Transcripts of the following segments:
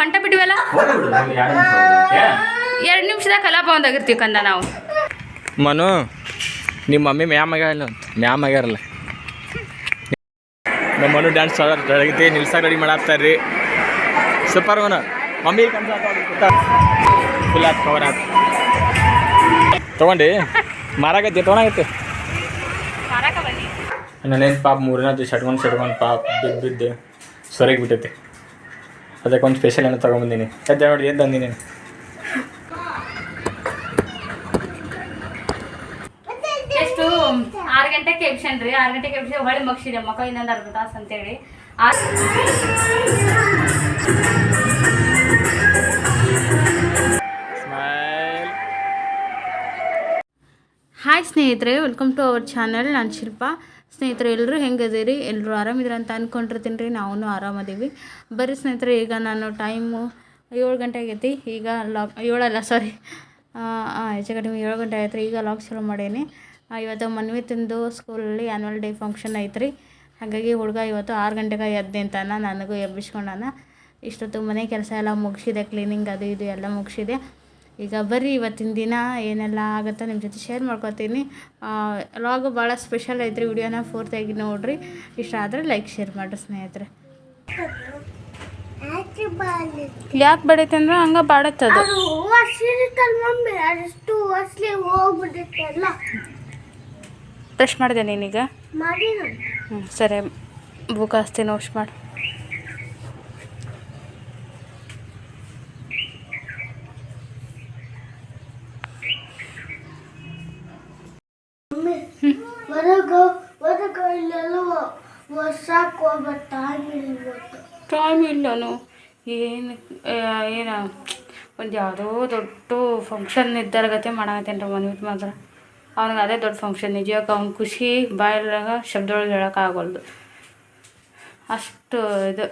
ಹೊಂಟ ಬಿಟ್ಟಿವಲ್ಲ ಹೋಗ್ಲಿ ಬಿಡು, ಹೋಗ್ಲಿ, ಎರಡು ನಿಮಿಷದಾಗ ಕಲಾಪ ಒಂದಾಗಿರ್ತೀವಿ ಕಂದ ನಾವು. ಮನು ನಿಮ್ಮ ಮಮ್ಮಿ ಮ್ಯಾಮ್ ಆಗ್ಯಾರಲ್ಲ ಮ್ಯಾಮ್ ಆಗ್ಯಾರಲ್ಲ ನಮ್ಮ ಮನು ಡ್ಯಾನ್ಸ್ ಬೆಳಗ್ಗೆ ನಿಲ್ಸಾಗ ರೆಡಿ ಮಾಡಾಕ್ತಾರ್ರಿ ಸೂಪರ್ ಮನು. ಮಮ್ಮಿ ಫುಲ್ ಆತ್ ಕವರ್ ಆತ್. ತೊಗೊಂಡು. ಮಾರಾಗತ್ತೆ ತೊಗೊಂಡಾಗತ್ತೆ. ನಾನೇನು ಪಾಪ ಮೂರನೇದು ಶಟ್ಕೊಂಡು ಶಟ್ಕೊಂಡು ಪಾಪ ಬಿದ್ದು ಬಿದ್ದು ಸೊರಗಿ ಬಿಟ್ಟೈತೆ. ಅದಕ್ಕೆ ಒಂದು ಸ್ಪೆಷಲ್ ಏನೋ ತೊಗೊಂಬಂದಿನಿ. ಎದ್ದೆ ನೋಡಿ ಏನು ಬಂದಿನಿ ಎಷ್ಟು ಆರು ಗಂಟೆಗೆ ರೀ ಆರು ಗಂಟೆಗೆ ಎಬ್ಸಿ ಹೊಳೆ ಮಗ್ಸಿದೆ. ಮಕ್ಕ ಇನ್ನೊಂದು ಅರ್ಧ ತಾಸು ಅಂತೇಳಿ. ಹಾಯ್ ಸ್ನೇಹಿತರೆ ವೆಲ್ಕಮ್ ಟು ಅವರ್ ಚಾನಲ್ ನಾನು ಶಿಲ್ಪ. ಸ್ನೇಹಿತರೆ ಎಲ್ಲರೂ ಹೆಂಗದೀರಿ? ಎಲ್ಲರೂ ಆರಾಮಿದ್ರ ಅಂತ ಅಂದ್ಕೊಂಡಿರ್ತೀನಿ ರೀ ನಾವು ಆರಾಮದೀವಿ. ಬರ್ರಿ ಸ್ನೇಹಿತರೆ, ಈಗ ನಾನು ಟೈಮು ಏಳು ಗಂಟೆ ಆಗೈತಿ. ಈಗ ಲಾಕ್ ಏಳಲ್ಲ ಸಾರಿ ಹೆಚ್ಚು ಕಡಿಮೆ ಏಳು ಗಂಟೆ ಆಯ್ತು ರೀ ಈಗ ಲಾಕ್ ಶುರು ಮಾಡೀನಿ. ಇವತ್ತು ಮನ್ವಿ ತಿಂದು ಸ್ಕೂಲಲ್ಲಿ ಆ್ಯನ್ವಲ್ ಡೇ ಫಂಕ್ಷನ್ ಐತ್ರಿ. ಹಾಗಾಗಿ ಹುಡುಗ ಇವತ್ತು ಆರು ಗಂಟೆಗೆ ಎದ್ದೆ ನಿಂತಾನ ನನಗೂ ಎಬ್ಬಿಸ್ಕೊಂಡಾನ. ಇಷ್ಟೊತ್ತು ಮನೆ ಕೆಲಸ ಎಲ್ಲ ಮುಗಿಸಿದೆ ಕ್ಲೀನಿಂಗ್ ಅದು ಇದು ಎಲ್ಲ ಮುಗಿಸಿದೆ. ಈಗ ಬರ್ರಿ ಇವತ್ತಿನ ದಿನ ಏನೆಲ್ಲ ಆಗುತ್ತೆ ನಿಮ್ಮ ಜೊತೆ ಶೇರ್ ಮಾಡ್ಕೊತೀನಿ. ಲಾಗ್ ಭಾಳ ಸ್ಪೆಷಲ್ ಐತ್ರಿ ವಿಡಿಯೋನ ಪೂರ್ತಿಯಾಗಿ ನೋಡ್ರಿ. ಇಷ್ಟ ಆದರೆ ಲೈಕ್ ಶೇರ್ ಮಾಡಿರಿ ಸ್ನೇಹಿತರೆ. ಯಾಕೆ ಬಡೈತೆ ಅಂದ್ರೆ ಹಂಗೆ ಬಾಡತ್ತದು ಬ್ರಷ್ ಮಾಡಿದೆ ನೀನೀಗ ಹ್ಞೂ ಸರಿ. ಬುಕ್ ಹಾಸ್ತೀನಿ ವಾಶ್ ಮಾಡಿ ಹೊರಗ ಹೊರಗ ಇಲ್ಲೆಲ್ಲ ವರ್ಷಕ್ಕೆ ಹೋಗ್ಬೇಕು ಟೈಮ್ ಇಲ್ಬೇಕು ಟೈಮ್ ಇಲ್ಲನು. ಏನು ಏನು, ಒಂದು ಯಾವುದೋ ದೊಡ್ಡ ಫಂಕ್ಷನ್ ಇದ್ದಾರಗತೆ ಮಾಡಾಕತ್ತೇನೆ ರೀ ಮನ್ವಿತ್ ಮಾತ್ರ. ಅವ್ನಿಗೆ ಅದೇ ದೊಡ್ಡ ಫಂಕ್ಷನ್ ನಿಜಕ್ಕೆ ಅವ್ನ ಖುಷಿ ಬಾಯಿಲಾಗ ಶಬ್ದೊಳಗೆ ಹೇಳೋಕ್ಕಾಗಲ್ದು ಅಷ್ಟು ಇದು.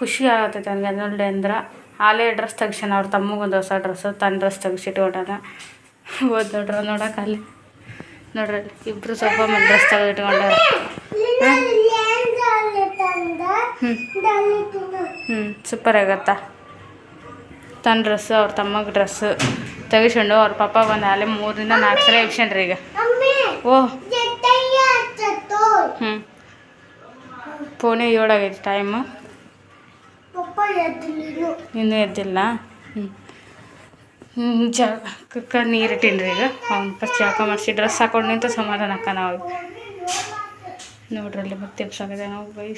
ಖುಷಿ ಆಗತ್ತೈತೆ ನನಗೆ ಅದೊಳ್ಳೆ ಅಂದ್ರೆ. ಹಾಲೇ ಡ್ರೆಸ್ ತೆಗ್ಸಣ ಅವ್ರ ತಮ್ಮಗೊಂದು ಹೊಸ ಡ್ರೆಸ್ಸು ತನ್ನ ಡ್ರೆಸ್ ತೆಗ್ಸಿಟ್ಕೊಂಡಾನ ಓದ್ ನೋಡ್ರ ನೋಡೋಕೆ ಅಲ್ಲಿ. ನೋಡ್ರಿ ಇಬ್ಬರು ಸ್ವಲ್ಪ ಡ್ರೆಸ್ ತೆಗೆದಿಟ್ಕೊಂಡಾರ ಹ್ಞೂ ಸೂಪರ್ ಆಗತ್ತಾ? ತನ್ನ ಡ್ರೆಸ್ಸು ಅವ್ರ ತಮ್ಮಗೆ ಡ್ರೆಸ್ಸು ತೆಗಿಸ್ಕೊಂಡು ಅವ್ರ ಪಾಪ ಬಂದು ಅಲ್ಲೇ ಮೂರಿಂದ ನಾಲ್ಕು ಸಲ ಇಕ್ಸ್ಕೊಂಡ್ರಿ ಈಗ. ಓ. ಹ್ಞೂ ಪೋಣೆ ಏಳಾಗೈತಿ ಟೈಮು ಇನ್ನೂ ಎದ್ದಿಲ್ಲ. ಹ್ಞೂ ಹ್ಞೂ ಜಾಗಕ್ಕೆ ನೀರು ಇಟ್ಟೀನಿ ರೀ ಈಗ. ಅವ್ನು ಫಸ್ಟ್ ಜಾಕ ಮಾಡಿಸಿ ಡ್ರೆಸ್ ಹಾಕೊಂಡು ನಿಂತು ಸಮಾಧಾನ ಅಕ್ಕ ನಾವು. ನೋಡ್ರಲ್ಲಿ ಮತ್ತೆ ಎಬ್ಸಾಗಿದೆ ನಾವು ಬೈ.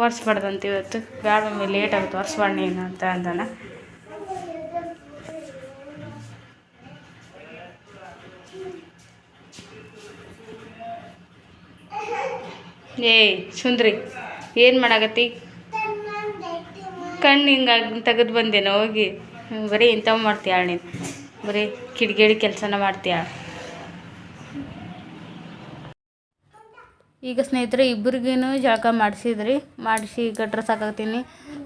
ಒರೆಸ್ಬಾರ್ದಂತ ಇವತ್ತು. ಬೇಡ ಮಮ್ಮಿ ಲೇಟ್ ಆಗುತ್ತೆ ಒರೆಸ್ಬಾರ್ದು ನೀನು ಅಂತ ಅಂದಾನ. ಏಯ್ ಸುಂದ್ರಿ, ಏನು ಮಾಡಾಕತ್ತಿ? ಕಣ್ಣು ಹಿಂಗಾಗಿ ತೆಗೆದು ಬಂದೇನೋ ಹೋಗಿ. ಬರೀ ಇಂಥವು ಮಾಡ್ತೀಯಾಳು ನೀನು. ಬರೀ ಕಿಡಿಗೇಡಿ ಕೆಲಸನ ಮಾಡ್ತೀಯ? ಈಗ ಸ್ನೇಹಿತರೆ, ಇಬ್ಬರಿಗೇನು ಜಳಕ ಮಾಡಿಸಿದ್ರಿ. ಮಾಡಿಸಿ ಈಗ ಡ್ರೆಸ್ ಹಾಕಾಕತ್ತೀನಿ.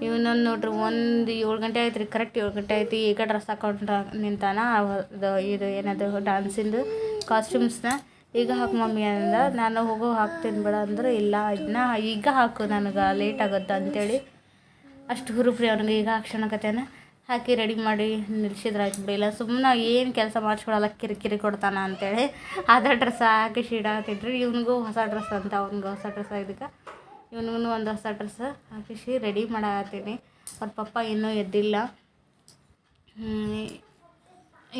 ಇವನೊಂದು ನೋಡ್ರಿ, ಒಂದು ಏಳು ಗಂಟೆ ಆಯ್ತು ರೀ ಕರೆಕ್ಟ್ ಏಳು ಗಂಟೆ ಆಯ್ತು. ಈಗ ಡ್ರೆಸ್ ಹಾಕೊಂಡ್ರ ನಿಂತಾನ. ಅದು ಇದು ಏನದು ಡ್ಯಾನ್ಸಿಂದು ಕಾಸ್ಟ್ಯೂಮ್ಸ್ನ ಈಗ ಹಾಕು ಮಮ್ಮಿ ಅಂದ, ನಾನು ಹೋಗೋ, ಹಾಕ್ತೀನಿ ಬೇಡ ಅಂದ್ರೆ, ಇಲ್ಲ ಇದನ್ನ ಈಗ ಹಾಕು, ನನಗೆ ಲೇಟ್ ಆಗುತ್ತೆ ಅಂತೇಳಿ. ಅಷ್ಟು ಹುರುಪ್ರಿ ಅವ್ನಿಗೆ ಈಗ ಹಾಕ್ಸಣಕತ್ತೇನ. ಹಾಕಿ ರೆಡಿ ಮಾಡಿ ನಿಲ್ಸಿದ್ರೆ ಆಯ್ತು ಬಿಡಿ. ಇಲ್ಲ ಸುಮ್ಮನೆ ಏನು ಕೆಲಸ ಮಾಡಿಸ್ಕೊಡಲ್ಲ ಕಿರಿಕಿರಿ ಕೊಡ್ತಾನ ಅಂತೇಳಿ. ಅದೇ ಡ್ರೆಸ್ ಹಾಕಿ ಶೀಡಾತಿದ್ರು ಇವನಿಗೂ ಹೊಸ ಡ್ರೆಸ್ ಅಂತ, ಅವ್ನಿಗೆ ಹೊಸ ಡ್ರೆಸ್ ಇದಕ್ಕೆ ಇವನಿಗೂ ಒಂದು ಹೊಸ ಡ್ರೆಸ್ ಹಾಕಿಸಿ ರೆಡಿ ಮಾಡಾಕತ್ತೀನಿ ಅವ್ರ ಪಪ್ಪ ಇನ್ನೂ ಎದ್ದಿಲ್ಲ.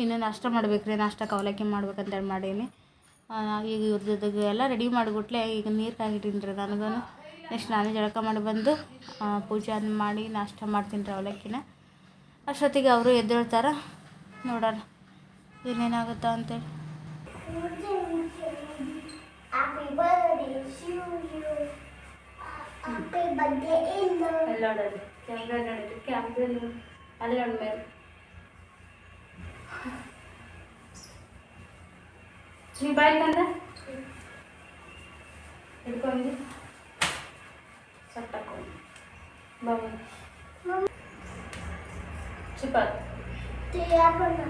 ಇನ್ನೂ ನಾಷ್ಟ ಮಾಡ್ಬೇಕು ರೀ ಕವಲಕ್ಕಿ ಮಾಡ್ಬೇಕಂತೇಳಿ ಮಾಡೀನಿ. ಈಗ ಇವ್ರ ಜೊತೆಗೆ ಎಲ್ಲ ರೆಡಿ ಮಾಡಿಬಿಟ್ಲೆ, ಈಗ ನೀರು ಕಾಯಿಟ್ಟಿನಿ ನನಗೂ ನೆಕ್ಸ್ಟ್ ನಾನೇ ಜಳಕ ಮಾಡಿ ಬಂದು ಪೂಜೆ ಮಾಡಿ ನಾಷ್ಟ ಮಾಡ್ತೀನಿ ರೀ ಅವಲಕ್ಕಿನ ಅಷ್ಟೊತ್ತಿಗೆ ಅವರು ಎದ್ದೇಳ್ತಾರೆ? ನೋಡೋಣ. ಏನೇನಾಗುತ್ತಾ ಅಂತೇಳಿ. ನೀ ಬಾಯ್ ಕಂದ ಹಿಡ್ಕೊಂಡು. ಸಟ್ಟಾಕೊಂಡು ಬಾಬು ಸೂಪರ್ ಆಯ್ತು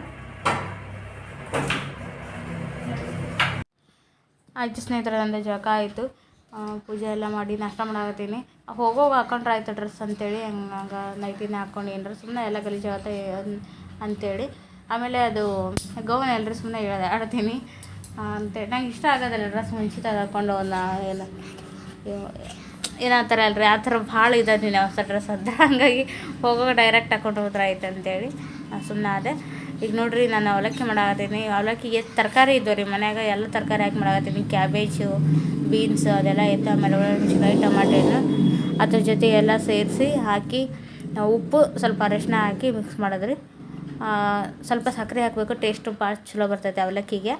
ಆಯಿತು ಸ್ನೇಹಿತರೆ ನಂದು ಜಳಕ ಆಯಿತು. ಆ, ಪೂಜೆ ಎಲ್ಲ ಮಾಡಿ ನಾಷ್ಟ ಮಾಡಾಕತ್ತೀನಿ. ಹೋಗೋವಾಗ ಹಾಕೊಂಡ್ರೆ ಆಯ್ತು ಡ್ರೆಸ್ ಅಂತೇಳಿ ಹಂಗೆ ನೈಟಿನ ಹಾಕ್ಕೊಂಡು ಏನಾರ ಸುಮ್ಮನೆ ಎಲ್ಲ ಗಲೀಜಾಗತ್ತೆ ಅಂತೇಳಿ. ಆಮೇಲೆ ಅದು ಗೌನ್ ಎಲ್ಲರೂ ಸುಮ್ಮನೆ ಹೇಳ್ದೆ ಆಡ್ತೀನಿ. ಅಂತೇಳಿ ನಂಗೆ ಇಷ್ಟ ಆಗೋದಿಲ್ಲ ಡ್ರೆಸ್ ಮುಂಚಿತ ಹಾಕ್ಕೊಂಡು ಒಂದು ಏನು ಏನಂತಾರೆ ಅಲ್ರಿ? ಆ ಥರ ಭಾಳ ಇದ್ದೀನಿ ಹೊಸ ಡ್ರೆಸ್ ಅಂತ ಹಾಗಾಗಿ ಹೋಗೋ ಡೈರೆಕ್ಟ್ ಹಾಕೊಂಡು ಹೋದ್ರೆ ಆಯ್ತು ಅಂತೇಳಿ ಸುಮ್ಮನೆ ಅದೇ. ಈಗ ನೋಡ್ರಿ, ನಾನು ಅವಲಕ್ಕಿ ಮಾಡಾಕತ್ತೀನಿ. ಅವಲಕ್ಕಿಗೆ ತರಕಾರಿ ಇದ್ದವು ರೀ ಮನ್ಯಾಗ. ಎಲ್ಲ ತರಕಾರಿ ಹಾಕಿ ಮಾಡಾಕತ್ತೀನಿ. ಕ್ಯಾಬೇಜು, ಬೀನ್ಸ್ ಅದೆಲ್ಲ ಇತ್ತು. ಆಮೇಲೆ ಒಳ್ಳೆ ಟಮಾಟೆ ಅದ್ರ ಜೊತೆ ಎಲ್ಲ ಸೇರಿಸಿ ಹಾಕಿ ಉಪ್ಪು ಸ್ವಲ್ಪ ಅರಿಶಿನ ಹಾಕಿ ಮಿಕ್ಸ್ ಮಾಡಿದ್ರಿ. ಸ್ವಲ್ಪ ಸಕ್ಕರೆ ಹಾಕಬೇಕು. ಟೇಸ್ಟು ಭಾಳ ಚಲೋ ಬರ್ತೈತೆ ಅವಲಕ್ಕಿಗೆ.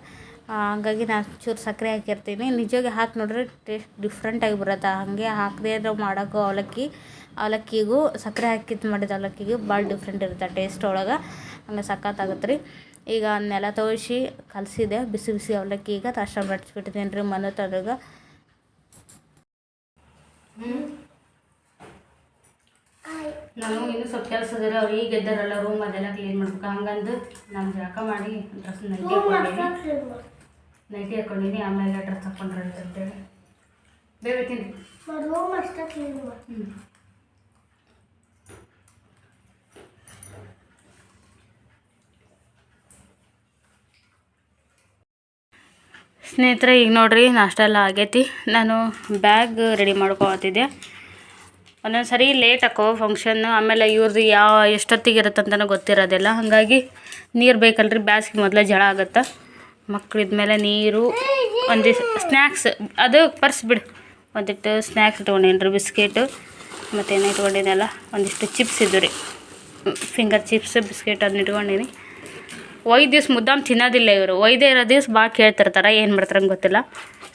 ಹಂಗಾಗಿ ನಾನು ಚೂರು ಸಕ್ಕರೆ ಹಾಕಿರ್ತೀನಿ. ನಿಜವಾಗಿ ಹಾಕಿ ನೋಡಿದ್ರೆ ಟೇಸ್ಟ್ ಡಿಫ್ರೆಂಟಾಗಿ ಬರುತ್ತೆ. ಹಾಗೆ ಹಾಕದೇ ಇರೋ ಮಾಡೋಕ್ಕೂ ಅವಲಕ್ಕಿ ಅವಲಕ್ಕಿಗೂ ಸಕ್ಕರೆ ಹಾಕಿದ್ದು ಮಾಡಿದ ಅವಲಕ್ಕಿಗೆ ಭಾಳ ಡಿಫ್ರೆಂಟ್ ಇರುತ್ತೆ ಟೇಸ್ಟ್ ಒಳಗೆ. ಹಂಗೆ ಸಖತ್ತಾಗತ್ತೆ ರೀ ಈಗ ನೆಲ ತೋರಿಸಿ ಕಲಸಿದೆ. ಬಿಸಿ ಬಿಸಿ ಅವಲಕ್ಕಿ ಈಗ ತಾಷ್ಟ ಮಾಡಿಸ್ಬಿಟ್ಟಿದ್ದೀನಿ ರೀ ಮನೆ ತನಗ ನಾನು ಇನ್ನು ಸ್ವಲ್ಪ ಕೆಲಸ ಇದ್ರೆ ಅವ್ರು ಈಗ ಎದ್ದಾರಲ್ಲ ರೂಮ್ ಅದೆಲ್ಲ ಕ್ಲೀನ್ ಮಾಡ್ಬೇಕು. ಹಂಗಂದು ನಾನು ಜಳಕ ಮಾಡಿ ಡ್ರೆಸ್ ನೈಟ್ ಹಾಕೊಂಡಿನಿ ನೈಟಿ ಹಾಕೊಂಡಿನಿ ಆಮೇಲೆ ಡ್ರೆಸ್ ಹಾಕೊಂಡ್ರೆ ಅಂತ ಅಂತೇಳಿ. ಬೇಗ ತಿನ್ನಿ. ರೂಮ್ ಅಷ್ಟೇ ಕ್ಲೀನ್ ಹ್ಞೂ ಸ್ನೇಹಿತರೆ ಈಗ ನೋಡ್ರಿ ನಾಷ್ಟ ಎಲ್ಲ ಆಗೈತಿ. ನಾನು ಬ್ಯಾಗ್ ರೆಡಿ ಮಾಡ್ಕೊತಿದ್ದೆ. ಒಂದೊಂದು ಸರಿ ಲೇಟ್ ಹಾಕೋ ಫಂಕ್ಷನ್ನು ಆಮೇಲೆ ಇವ್ರದ್ದು ಯಾವ ಎಷ್ಟೊತ್ತಿಗೆ ಇರುತ್ತಂತನೂ ಗೊತ್ತಿರೋದಿಲ್ಲ. ಹಾಗಾಗಿ ನೀರು ಬೇಕಲ್ರಿ ಬ್ಯಾಸ್ಗೆ ಮೊದಲೇ ಜಳ ಆಗುತ್ತೆ. ಮಕ್ಳಿದ ಮೇಲೆ ನೀರು ಒಂದಿಷ್ಟು ಸ್ನ್ಯಾಕ್ಸ್ ಅದು ಪರ್ಸ್ ಬಿಡು. ಒಂದಿಷ್ಟು ಸ್ನ್ಯಾಕ್ಸ್ ಇಟ್ಕೊಂಡೇನ್ರಿ ಬಿಸ್ಕೆಟು, ಮತ್ತೇನು ಇಟ್ಕೊಂಡಿದ್ದೆಲ್ಲ ಒಂದಿಷ್ಟು ಚಿಪ್ಸ್ ಇದ್ದು ರೀ. ಫಿಂಗರ್ ಚಿಪ್ಸ್ ಬಿಸ್ಕೆಟ್ ಅದನ್ನ ಇಟ್ಕೊಂಡೀನಿ. ಒಯ್ದು ದಿವ್ಸ ಮುದ್ದಾಮ್ ತಿನ್ನೋದಿಲ್ಲ ಇವರು. ಒಯ್ದೇ ಇರೋ ದಿವ್ಸ ಭಾಳ ಕೇಳ್ತಿರ್ತಾರೆ, ಏನು ಮಾಡ್ತಾರಂಗೆ ಗೊತ್ತಿಲ್ಲ.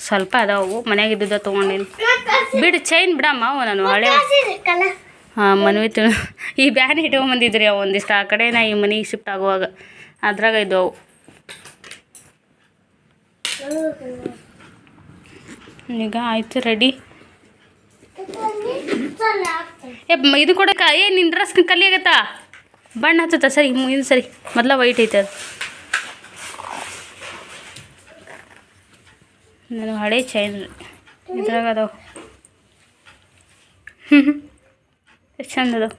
ಸ್ವಲ್ಪ ಅದಾವು, ಮನ್ಯಾಗ ಇದ್ದಿದ್ದ ತೊಗೊಂಡೀನಿ. ಬಿಡು ಚೈನ್ ಬಿಡಮ್ಮ ಅವು ನಾನು ಹಳೆ ಹಾಂ, ಮನ್ವಿ ಈ ಬ್ಯಾನ್ ಇಟ್ಕೊಂಬಂದಿದ್ರಿ ಅವು ಒಂದಿಷ್ಟು. ಆ ಕಡೆ ನಾ ಈ ಮನೆಗೆ ಶಿಫ್ಟ್ ಆಗುವಾಗ. ಅದ್ರಾಗ ಇದ್ದವು. ಈಗ ಆಯ್ತು ರೆಡಿ ಇದು ಕೊಡಕ್ಕ ಏ ನಿನ್ನ ಡ್ರೆಸ್ ಕಲಿ ಬಣ್ಣ ಹತ್ತತ್ತ ಸರಿ ಇದು ಸರಿ. ಮೊದಲ ವೈಟ್ ಐತೆ ಅದು. ನಾನು ಹಳೆ ಚೈನ್ ಇದ್ರಾಗ ಅದಾವ. ಎಷ್ಟು ಚಂದ ಅದಾವ.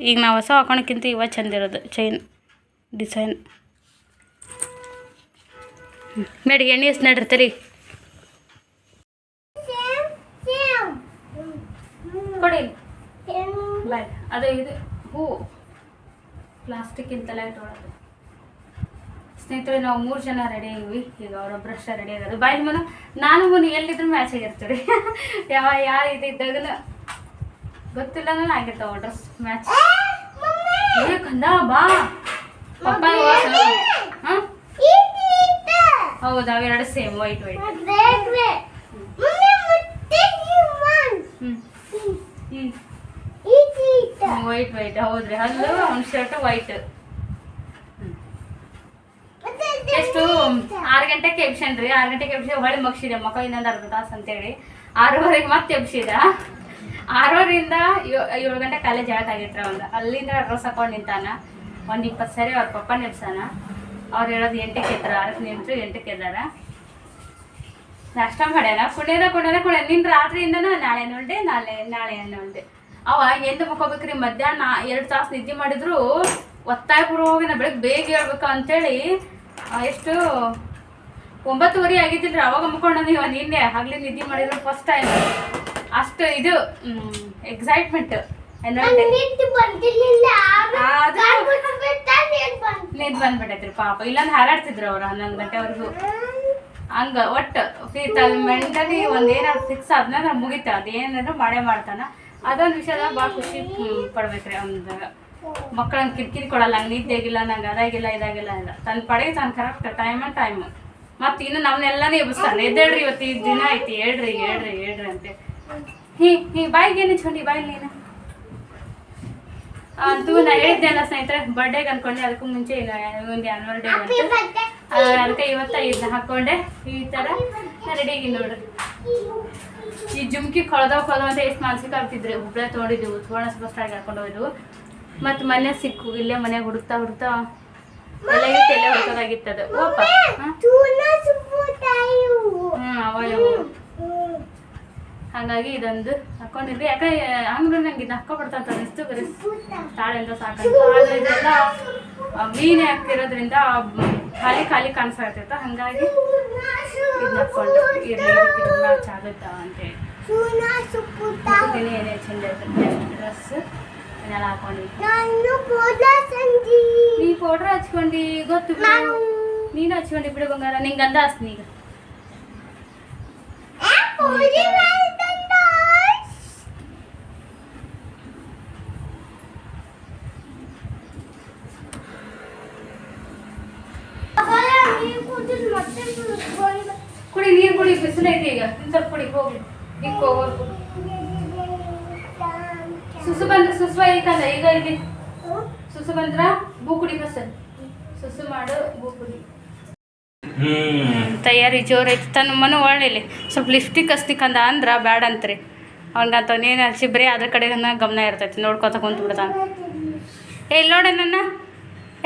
ಈಗ ನಾವು ಹೊಸ ಹಾಕೊಳಕ್ಕಿಂತ ಇವ ಚಂದ ಇರೋದು ಚೈನ್ ಡಿಸೈನ್ ಮೇಡಿಗೆ ಎಣ್ಣೆ ಎಷ್ಟು ನಡಿರ್ತೀರಿ ಕೊಡಿ. ಬಾಯ್ ಅದು ಇದು ಹೂ. ಪ್ಲಾಸ್ಟಿಕ್ ಇಂತೆಲ್ಲ ಇಟ್ಕೊಳ್ಳೋದು ಸ್ನೇಹಿತರೆ ನಾವು ಮೂರು ಜನ ರೆಡಿ ಆಗಿವಿ ಈಗ ಅವರೊಬ್ಬರಷ್ಟೇ ರೆಡಿ ಆಗೋದು ಬಾಯ್ ಮನು ನಾನು ಮುನಿ ಎಲ್ಲಿದ್ರು ಮ್ಯಾಚ್ ಆಗಿರ್ತೀರಿ. ಯಾವ ಯಾವ ಇದ್ದಾಗ ಗೊತ್ತಿಲ್ಲ ನಾನು ಆಗಿರ್ತಾವ ಡ್ರೆಸ್ ಮ್ಯಾಚ್ ಕಂದ ಬಾ. ಪಪ್ಪ ಹೌದು ಅವೆರಡು same white white white white ಹೌದ್ರಿ. ಹಲ್ಲು ಅವ್ನ ಶರ್ಟ್ ವೈಟ್ ಎಷ್ಟು? ಆರು ಗಂಟೆಗೆ ಎಬ್ಸನ್ರಿ ಆರು ಗಂಟೆಗೆ ಎಬ್ಸಿ ಹೊಳೆ ಮಗ್ಸಿದೆ. ಮಕ್ಕ ಇನ್ನೊಂದು ಅರ್ಧ ತಾಸು ಅಂತೇಳಿ. ಆರೂವರೆಗೆ ಮತ್ತೆ ಎಬ್ಸಿದ ಆರೂವರೆಯಿಂದ ಏಳು ಗಂಟೆ ಕಾಲೇಜ್ ಜಾಗ ಆಗಿತ್ರ ಒಂದು. ಅಲ್ಲಿಂದ ಡ್ರೆಸ್ ಹಾಕೊಂಡು ನಿಂತಾನ. ಒಂದು ಇಪ್ಪತ್ತು ಸರಿ ಅವ್ರ ಪಪ್ಪ ನಿಲ್ಸಾನ ಅವ್ರು ಹೇಳೋದು ಎಂಟಕ್ಕೆ ಎದ್ರ, ಆರಕ್ಕೆ ನಿಂತರು, ಎಂಟಕ್ಕೆ ಎದ್ದಾರ. ನಷ್ಟ ಮಾಡ್ಯಾನ ಕುಣ್ಯನ ಕುಣ್ಯನ ಕುಣ್ಯ ನಿನ್ನ ರಾತ್ರಿಯಿಂದನೂ ನಾಳೆ ನೋಡ್ದೆ ನಾಳೆ ನಾಳೆ ನೋಡ್ದೆ ಅವ ಎಂದು ಮುಕ್ಕೋಬೇಕ್ರಿ, ಮಧ್ಯಾಹ್ನ ಎರಡು ತಾಸು ನಿದ್ದೆ ಮಾಡಿದ್ರು ಒತ್ತಾಯ ಪೂರ್ವವಾಗಿ ನಾ ಬೆಳಗ್ಗೆ ಬೇಗ ಹೇಳ್ಬೇಕು ಅಂತೇಳಿ ಎಷ್ಟು ಒಂಬತ್ತುವರೆ ಆಗಿದ್ದಿಲ್ರಿ, ಅವಾಗ ಮುಕ್ಕೊಂಡ ನೀವು ನಿನ್ನೆ. ಹಗ್ಲಿ ನಿದ್ದೆ ಮಾಡಿದ್ರು ಫಸ್ಟ್ ಟೈಮ್ ಅಷ್ಟು ಇದು ಎಕ್ಸೈಟ್ಮೆಂಟ್ ನಿದ್ ಬಂದ್ಬಿಟ್ಟೈತ್ರಿ ಪಾಪ. ಇಲ್ಲಾಂದ್ರೆ ಹಾರಾಡ್ತಿದ್ರು ಅವ್ರು ಹನ್ನೊಂದು ಗಂಟೆವರೆಗೂ ಹಂಗ ಒಟ್ಟು ಮೆಂಟಲಿ ಒಂದ್ ಏನಾದ್ರು ಫಿಕ್ಸ್ ಆದ್ಮೇಲೆ ಮುಗಿತ. ಅದೇನಾದ್ರು ಮಾಡೇ ಮಾಡ್ತಾನ. ಅದೊಂದು ವಿಷಯದಾಗ ಭಾಳ ಖುಷಿ ಪಡ್ಬೇಕ್ರಿ ಒಂದು ಮಕ್ಕಳನ್ನ ಕಿರಿಕಿರಿ ಕೊಡಲ್ಲ. ಹಂಗೆ ನಿದ್ದೆಗಿಲ್ಲ ನಂಗೆ ಅದಾಗಿಲ್ಲ ಇದಾಗಿಲ್ಲ ಇಲ್ಲ. ತನ್ನ ಪಡೆಗೆ ತಾನು ಕರೆಕ್ಟ್ ಟೈಮ್ ಅಂಡ್ ಟೈಮ್ ಮತ್ತೆ ಇನ್ನು ನಮ್ಮನ್ನೆಲ್ಲನೇ ಎಬ್ಬಿಸ್ತಾನೆ. ಎದ್ದೇಳ್ರಿ ಇವತ್ತು ಈ ದಿನ ಐತಿ ಹೇಳ್ರಿ ಹೇಳ್ರಿ ಹೇಳ್ರಿ ಅಂತ. ಹೀ ಹೀ ಬಾಯಿಗೆ ಏನು ಚೊಂಡಿ ಬಾಯಿ ನೀನು? ಅಂತೂ ನಾ ಹೇಳಿದ್ದೆಲ್ಲ ಸ್ನೇಹಿತರೆ ಬರ್ಡೇಗೆ ಅನ್ಕೊಂಡೆ ಅದಕ್ಕೂ ಮುಂಚೆ ಒಂದು ಆನ್ವಲ್ ಡೇ ಅದಕ್ಕೆ ಇವತ್ತ ಇದನ್ನ ಹಾಕೊಂಡೆ. ಈ ಥರ ರೆಡಿ ಆಗಿ ನೋಡ್ರಿ. ಈ ಜುಮ್ಕಿ ಕೊಳದವ್ ಕೊಳದವ್ ಅಂತ ಎಷ್ಟು ಮಾನಸಿಕ ಆಗ್ತಿದ್ರಿ ಹುಬ್ಳ ತೋಣ ಬಸ್ ಬಸ್ಟಾಗಿ ಹಾಕೊಂಡು ಹೋಯ್ದು ಮತ್ತು ಮನೆ ಸಿಕ್ಕು ಇಲ್ಲೇ ಮನೆಗೆ ಹುಡುಕ್ತಾ ಹುಡುಕ್ತಾ ಎಲ್ಲ ಇಟ್ಟು ಎಲ್ಲೇ ಹುಡ್ಕೋದಾಗಿತ್ತು ಅದು. ಓಪ ಹಾಂ? ತೂನ ಸುಬ್ಬುತ್ತಾಯು ಹ್ಞೂ ಅವ ಇವು. ಹಾಗಾಗಿ ಇದೊಂದು ಹಾಕೊಂಡಿದ್ವಿ ಯಾಕೆ ಹಂಗ್ರೆ ನಂಗೆ ಇದು ಹಾಕೊಬಿಡ್ತಂತ ಅನಿಸ್ತು ಬರೀ ಅಂತ ಇದೆಲ್ಲ ಮೀನೇ ಹಾಕ್ತಿರೋದ್ರಿಂದ ಖಾಲಿ ಖಾಲಿ ಕಾಣಿಸ್ತಾ ಹಾಗಾಗಿ ಇದನ್ನ ಹಾಕ್ಕೊಂಡು ಏನೇ ಚಂದ ನೀ ಪೌಡ್ರ್ ಹಚ್ಕೊಂಡು, ಗೊತ್ತು. ನಾನು ಹಚ್ಕೊಂಡು ಬಿಡು ಬಂಗಾರ. ನಿಂಗೆ ಅಂದಾಸ್ತೀನಿ ಈಗ ಪೋದಿ ಮಾಡ್ತಂದ ಅಗಲ ನೀ ಕೂತಿದ್ ಮತ್ತೆ ಬಂದ ಕುಡಿ ನೀರು ಕುಡಿ ಈಗ ಇನ್ನು ಸ್ವಲ್ಪ ಕುಡಿ ಹೋಗಿ ಈಗ ಹೋಗೋದು ಸುಸು ಬಂದ್ರೆ ಐತಲ್ಲ ಈಗ ಇಲ್ಲಿ. ಸುಸು ಬಂದ್ರ ಬೂ ಕುಡಿ ಬಸ್ ಸುಸು ಮಾಡು ಬೂ ಕುಡಿ ತಯಾರಿ ಜೋರೈತಿ ತನ್ನ ಮನ ಒಳ್ಳೆಲಿ. ಸ್ವಲ್ಪ ಲಿಫ್ಟಿಕ್ ಹಸ್ತಿಕ್ ಅಂದ ಅಂದ್ರ ಬ್ಯಾಡ ಅಂತ್ರಿ. ಅವ್ನ ನೀನು ಹಚ್ಚಿ ಬರೀ ಅದ್ರ ಕಡೆ ಗಮನ ಇರ್ತೈತಿ. ನೋಡ್ಕೊತ ಕುಂತು ಬಿಡ್ತಾನ. ಏ ಇಲ್ಲಿ ನೋಡ ನನ್ನ.